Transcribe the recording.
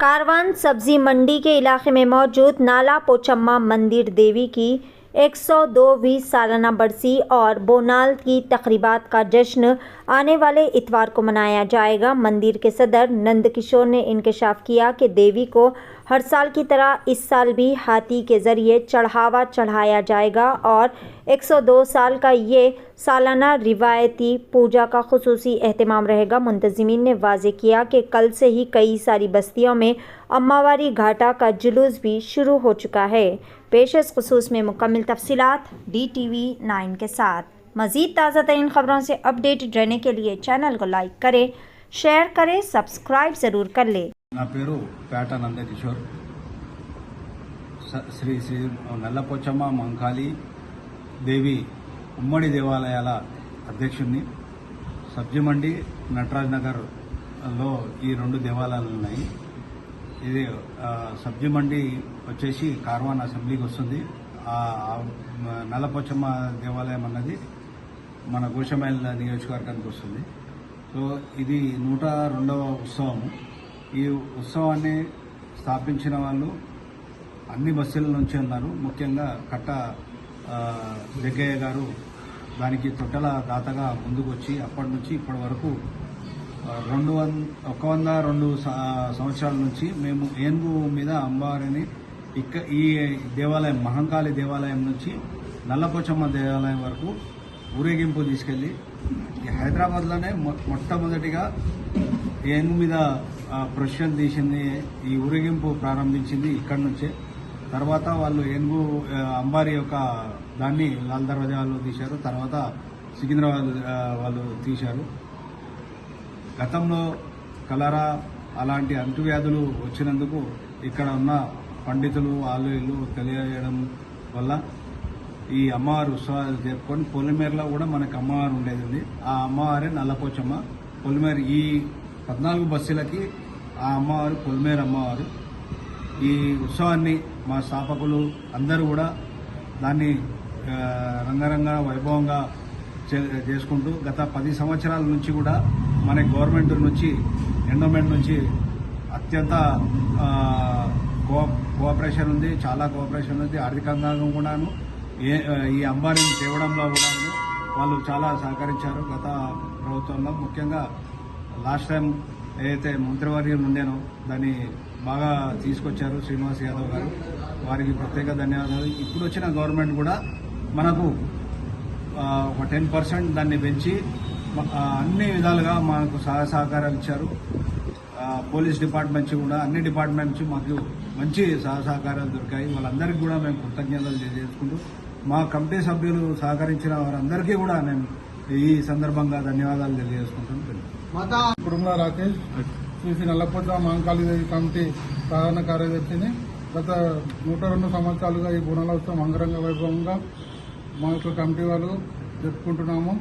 कारवान सब्ज़ी मंडी के इलाके में मौजूद नाला पोचम्मा मंदिर देवी की 102वीं सालाना बरसी और बोनाल की तकरीबात का जश्न आने वाले इतवार को मनाया जाएगा। मंदिर के सदर नंदकिशोर ने इनकशाफ किया कि देवी को ہر سال کی طرح اس سال بھی ہاتھی کے ذریعے چڑھاوا چڑھایا جائے گا اور ایک سو دو سال کا یہ سالانہ روایتی پوجا کا خصوصی اہتمام رہے گا۔ منتظمین نے واضح کیا کہ کل سے ہی کئی ساری بستیوں میں اماواری گھاٹا کا جلوس بھی شروع ہو چکا ہے۔ پیش خصوص میں مکمل تفصیلات ڈی ٹی وی نائن کے ساتھ۔ مزید تازہ ترین خبروں سے اپڈیٹ رہنے کے لیے چینل کو لائک کریں، شیئر کریں، سبسکرائب ضرور کر لیں۔ నా పేరు పేట నందకిషోర్. శ్రీ శ్రీ నల్లపోచమ్మ మంకాళి దేవి ఉమ్మడి దేవాలయాల అధ్యక్షుడిని సబ్జిమండి నటరాజ్ నగర్లో ఈ రెండు దేవాలయాలు ఉన్నాయి. ఇది సబ్జిమండి వచ్చేసి కార్వాన్ అసెంబ్లీకి వస్తుంది. ఆ నల్లపోచమ్మ దేవాలయం అన్నది మన గోషమైల్ నియోజకవర్గానికి వస్తుంది. సో ఇది నూట రెండవ ఉత్సవము. ఈ ఉత్సవాన్ని స్థాపించిన వాళ్ళు అన్ని బస్సుల నుంచి ఉన్నారు. ముఖ్యంగా కట్ట జగ్గయ్య గారు దానికి తొట్టెల దాతగా ముందుకు వచ్చి అప్పటి నుంచి ఇప్పటి వరకు రెండు వంద ఒక వంద రెండు సంవత్సరాల నుంచి మేము ఏనుగు మీద అమ్మవారిని ఇక్క ఈ దేవాలయం మహంకాళి దేవాలయం నుంచి నల్లపోచమ్మ దేవాలయం వరకు ఊరేగింపు తీసుకెళ్ళి హైదరాబాద్లోనే మొ- మొట్టమొదటిగా ఏనుగు మీద ప్రొఫెషన్ తీసింది ఈ ఊరేగింపు ప్రారంభించింది ఇక్కడి నుంచే. తర్వాత వాళ్ళు ఏనుగు అంబారి యొక్క దాన్ని లాల్ దర్వాజాలు తీశారు. తర్వాత సికింద్రాబాద్ వాళ్ళు తీశారు. గతంలో కలరా అలాంటి అంటువ్యాధులు వచ్చినందుకు ఇక్కడ ఉన్న పండితులు వాళ్ళు తెలియజేయడం వల్ల ఈ అమ్మవారు ఉత్సవాలు జరుపుకొని పొలిమేరలో కూడా మనకు అమ్మవారు ఉండేది ఆ అమ్మవారే నల్లపోచమ్మ. పొలిమేర ఈ పద్నాలుగు బస్సులకి ఆ అమ్మవారు పొలిమేర అమ్మవారు. ఈ ఉత్సవాన్ని మా స్థాపకులు అందరూ కూడా దాన్ని రంగరంగ వైభవంగా చే- చేసుకుంటూ గత పది సంవత్సరాల నుంచి కూడా మన గవర్నమెంట్ నుంచి ఎండోమెంట్ నుంచి అత్యంత కో- కోఆపరేషన్ ఉంది చాలా కోఆపరేషన్ ఉంది. ఆర్థికంగా కూడాను ఏ ఈ అంబారీని తేవడంలో కూడాను వాళ్ళు చాలా సహకరించారు గత ప్రభుత్వంలో. ముఖ్యంగా లాస్ట్ టైం ఏదైతే మంత్రివర్యం ఉండేనో దాన్ని బాగా తీసుకొచ్చారు శ్రీనివాస్ యాదవ్ గారు. వారికి ప్రత్యేక ధన్యవాదాలు. ఇప్పుడు వచ్చిన గవర్నమెంట్ కూడా మనకు ఒక టెన్ పర్సెంట్ దాన్ని పెంచి అన్ని విధాలుగా మనకు సహాయ సహకారాలు ఇచ్చారు. పోలీస్ డిపార్ట్మెంట్స్ కూడా అన్ని డిపార్ట్మెంట్స్ మాకు మంచి సహాయ సహకారాలు దొరికాయి. వాళ్ళందరికీ కూడా మేము కృతజ్ఞతలు తెలియజేసుకుంటూ మా కమిటీ సభ్యులు సహకరించిన వారందరికీ కూడా నేను ఈ సందర్భంగా ధన్యవాదాలు తెలియజేసుకుంటాను కుటుంబ రాకేష్ శ్రీ శ్రీ నల్లపొద్ద మహంకాళి కమిటీ ప్రధాన కార్యదర్శిని. గత నూట రెండు సంవత్సరాలుగా ఈ గుణలోత్సవం అంగరంగ వైభవంగా మా యొక్క కమిటీ వాళ్ళు జరుపుకుంటున్నాము.